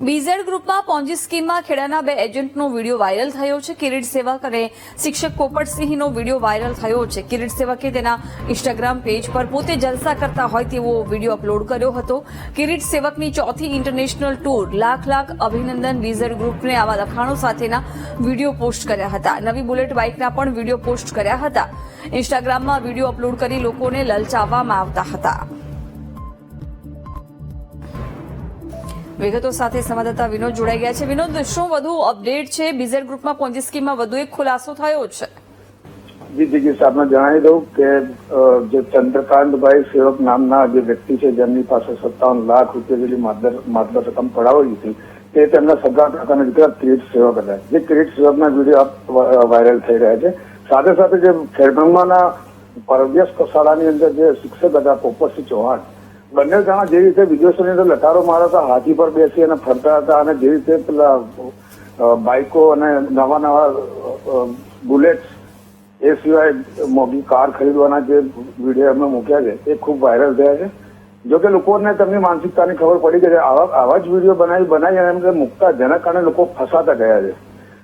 BZ ગ્રુપમાં Ponzi સ્કીમમાં ખેડાના બે એજન્ટનો video viral થયો છે. કિરીટ સેવક અને શિક્ષક કોપટસિંહનો વીડિયો વાયરલ થયો છે. કિરીટ સેવકે તેના ઇન્સ્ટાગ્રામ પેજ પર પોતે જલસા કરતા હોય તેવો વીડિયો અપલોડ કર્યો હતો. કિરીટ સેવકની ચોથી ઇન્ટરનેશનલ ટૂર લાખ લાખ અભિનંદન બીઝેડ ગ્રુપને આવા લખાણો સાથેના વીડિયો પોસ્ટ કર્યા હતા. નવી બુલેટ બાઇકના પણ વીડિયો પોસ્ટ કર્યા હતા. ઇન્સ્ટાગ્રામમાં વીડિયો અપલોડ કરી લોકોને લલચાવવામાં આવતા હતા. વિગતો સાથે સંવાદદાતા વિનોદ જોડાઈ ગયા છે. વિનોદ, શું વધુ અપડેટ છે? બીઝેડ ગ્રુપમાં પોન્જી સ્કીમમાં વધુ એક ખુલાસો થયો છે. જી બીજી આપને જણાવી દઉં કે જે ચંદ્રકાંતભાઈ સેવક નામના જે વ્યક્તિ છે, જેમની પાસે સત્તાવન લાખ રૂપિયા જેટલી માત્ર રકમ પડાવેલી હતી, તે તેમના સગા કાકાના દીકરા ક્રિકેટ સેવક હતા. જે ક્રિકેટ સેવકના વીડિયો વાયરલ થઈ રહ્યા છે. સાથે સાથે જે ખેડબ્રહ્માના પરવ્યસ્ત શાળાની અંદર જે શિક્ષક હતા પોપતસિંહ ચૌહાણ બંને જણા જે રીતે વિદેશોની અંદર લટારો મારતા હાથી પર બેસી અને ફરતા હતા અને જે રીતે પેલા બાઇકો અને નવા નવા બુલેટ એ સિવાય મોંઘી કાર ખરીદવાના જે વીડિયો અમે મૂક્યા છે, એ ખૂબ વાયરલ થયા છે. જો કે લોકોને તેમની માનસિકતાની ખબર પડી ગઈ છે, આવા આવા જ વીડિયો બનાવી બનાવી અને એમને મૂકતા, જેના કારણે લોકો ફસાતા ગયા છે.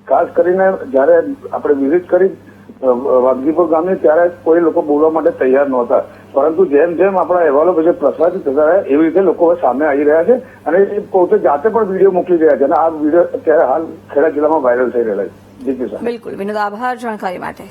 ખાસ કરીને જ્યારે આપણે વિઝિટ કરી વાઘજીપુર ગામે ત્યારે કોઈ લોકો બોલવા માટે તૈયાર નહોતા. પરંતુ જેમ જેમ આપણા અહેવાલો પછી પ્રસારિત થતા રહ્યા, એવી રીતે લોકો સામે આવી રહ્યા છે અને એ પોતે જાતે પણ વીડિયો મોકલી રહ્યા છે અને આ વીડિયો અત્યારે હાલ ખેડા જિલ્લામાં વાયરલ થઈ રહેલા છે. બિલકુલ. વિનોદ, આભાર જાણકારી માટે.